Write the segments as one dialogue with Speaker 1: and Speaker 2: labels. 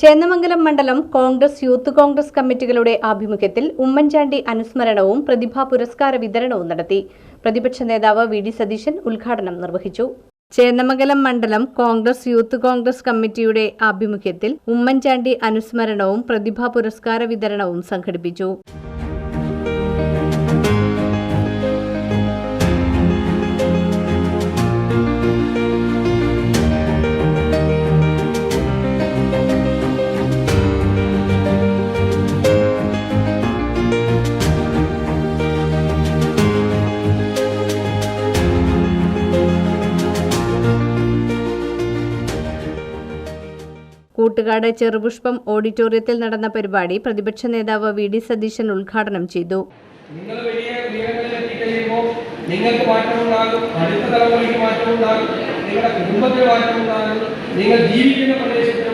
Speaker 1: ചേന്നമംഗലം മണ്ഡലം കോൺഗ്രസ് യൂത്ത് കോൺഗ്രസ് കമ്മിറ്റികളുടെ ആഭിമുഖ്യത്തിൽ ഉമ്മൻചാണ്ടി അനുസ്മരണവും പ്രതിഭാ പുരസ്കാര വിതരണവും നടത്തി. പ്രതിപക്ഷ നേതാവ് വി ഡി സതീശൻ ഉദ്ഘാടനം നിർവഹിച്ചു. ചേന്നമംഗലം മണ്ഡലം കോൺഗ്രസ് യൂത്ത് കോൺഗ്രസ് കമ്മിറ്റിയുടെ ആഭിമുഖ്യത്തിൽ ഉമ്മൻചാണ്ടി അനുസ്മരണവും പ്രതിഭാ പുരസ്കാര വിതരണവും സംഘടിപ്പിച്ചു. കൂട്ടുകാട് ചെറുപുഷ്പം ഓഡിറ്റോറിയത്തിൽ നടന്ന പരിപാടി പ്രതിപക്ഷ നേതാവ് വി ഡി സതീശൻ ഉദ്ഘാടനം ചെയ്തു.
Speaker 2: നിങ്ങൾ വലിയ നിങ്ങൾക്ക് നിങ്ങളുടെ കുടുംബത്തിന് നിങ്ങൾ ജീവിക്കുന്ന പ്രദേശത്തിന്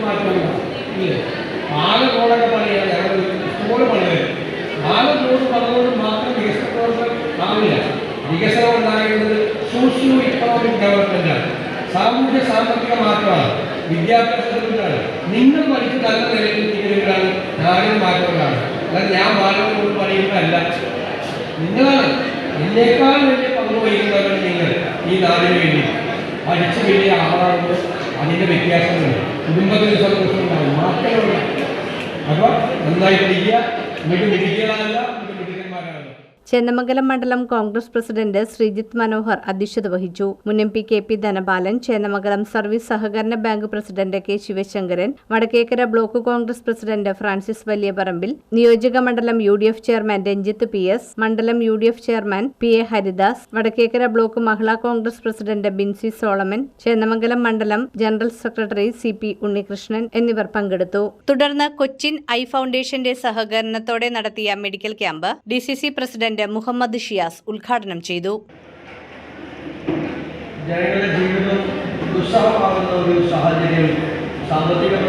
Speaker 2: വികസന ഉണ്ടാകുന്നത് സോഷ്യോ ഇക്കണോമിക് ഡെവലപ്മെന്റാണ് സാമൂഹ്യ സാമ്പത്തിക മാറ്റമാണ്. വിദ്യാഭ്യാസത്തിലാണ് നിങ്ങൾ പഠിച്ച് നല്ല നിലയിൽ എത്തിക്കുന്നവരാണ് നാടിന് മാറ്റമുണ്ടാകും അല്ലാതെ ഞാൻ മാറ്റം പറയുന്നതല്ല. നിങ്ങളാണ് എന്നേക്കാൾ വലിയ പങ്ക് വഹിക്കുന്നവരാണ് നിങ്ങൾ ഈ നാടിന് വേണ്ടി. പഠിച്ച് വലിയ ആളാകുമ്പോൾ അതിന്റെ വ്യത്യാസങ്ങൾ കുടുംബത്തിന് സന്തോഷമുണ്ടാകും മാറ്റങ്ങളുണ്ട് അപ്പോൾ നന്നായി പഠിക്കുക എന്നിട്ട് മിടുക്കന്മാരാണ്
Speaker 1: ചേന്നമംഗലം മണ്ഡലം കോൺഗ്രസ് പ്രസിഡന്റ് ശ്രീജിത്ത് മനോഹർ അധ്യക്ഷത വഹിച്ചു. മുൻ M P K P Dhanapalan Chennamangalam service സഹകരണ bank president K Sivasankaran Vadakkekara block Congress president Francis Valiyaparambil നിയോജക മണ്ഡലം U D F chairman Ranjith P S മണ്ഡലം U D F chairman P A Haridas Vadakkekara block Mahila Congress president Binsy Solomon Chennamangalam മണ്ഡലം general secretary C P Unnikrishnan എന്നിവർ പങ്കെടുത്തു. തുടർന്ന് Cochin I ഫൗണ്ടേഷന്റെ സഹകരണത്തോടെ നടത്തിയ medical camp D C C president Muhammad Shiyas ഉദ്ഘാടനം ചെയ്തു.
Speaker 2: ജനങ്ങളുടെ ജീവിതം സാഹചര്യം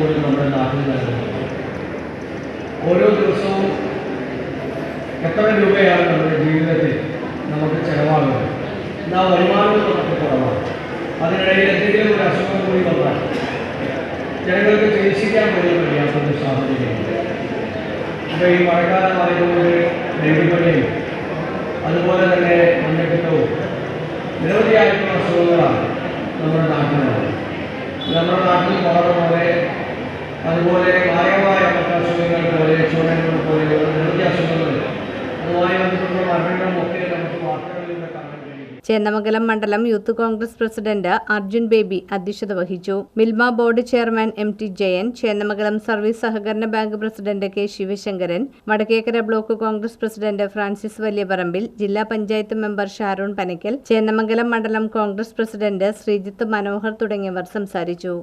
Speaker 2: പോലും നമ്മുടെ ഓരോ ദിവസവും എത്ര രൂപയാണ് നമ്മുടെ ജീവിതത്തിൽ നമുക്ക് ചിലവാകുന്നത്? എന്നാൽ വരുമാനം നമുക്ക് കുറവാണ്. അതിനിടയിൽ എന്തെങ്കിലും ഒരു അസുഖം കൂടി വന്നാൽ ജനങ്ങൾക്ക് ചികിത്സിക്കാൻ പോലും കഴിയാത്തൊരു സാഹചര്യമുണ്ട്. അപ്പോൾ ഈ മഴക്കാലമായതുകൊണ്ട് ഡെങ്കിപ്പനിയും അതുപോലെ തന്നെ മഞ്ഞപ്പിത്തവും നിരവധിയായിട്ടുള്ള അസുഖങ്ങളാണ് നമ്മുടെ നാട്ടിലുള്ളത്. നമ്മുടെ നാട്ടിൽ വളരെ പോലെ അതുപോലെ മായമായ മറ്റ് അസുഖങ്ങൾ പോലെ ചുണങ്ങൾ പോലെ നിരവധി അസുഖങ്ങൾ. അതുമായി ബന്ധപ്പെട്ട മരണങ്ങളും ഒക്കെ
Speaker 1: ചേന്നമംഗലം മണ്ഡലം youth Congress president Arjun Baby അധ്യക്ഷത വഹിച്ചു. Milma board chairman M T Jayan Chennamangalam service സഹകരണ bank president K Sivasankaran Vadakkekara block Congress president Francis Valiyaparambil ജില്ലാ പഞ്ചായത്ത് മെമ്പർ ഷാരൂൺ പനക്കൽ ചേന്നമംഗലം മണ്ഡലം കോൺഗ്രസ് പ്രസിഡന്റ് ശ്രീജിത്ത് മനോഹർ തുടങ്ങിയവർ സംസാരിച്ചു.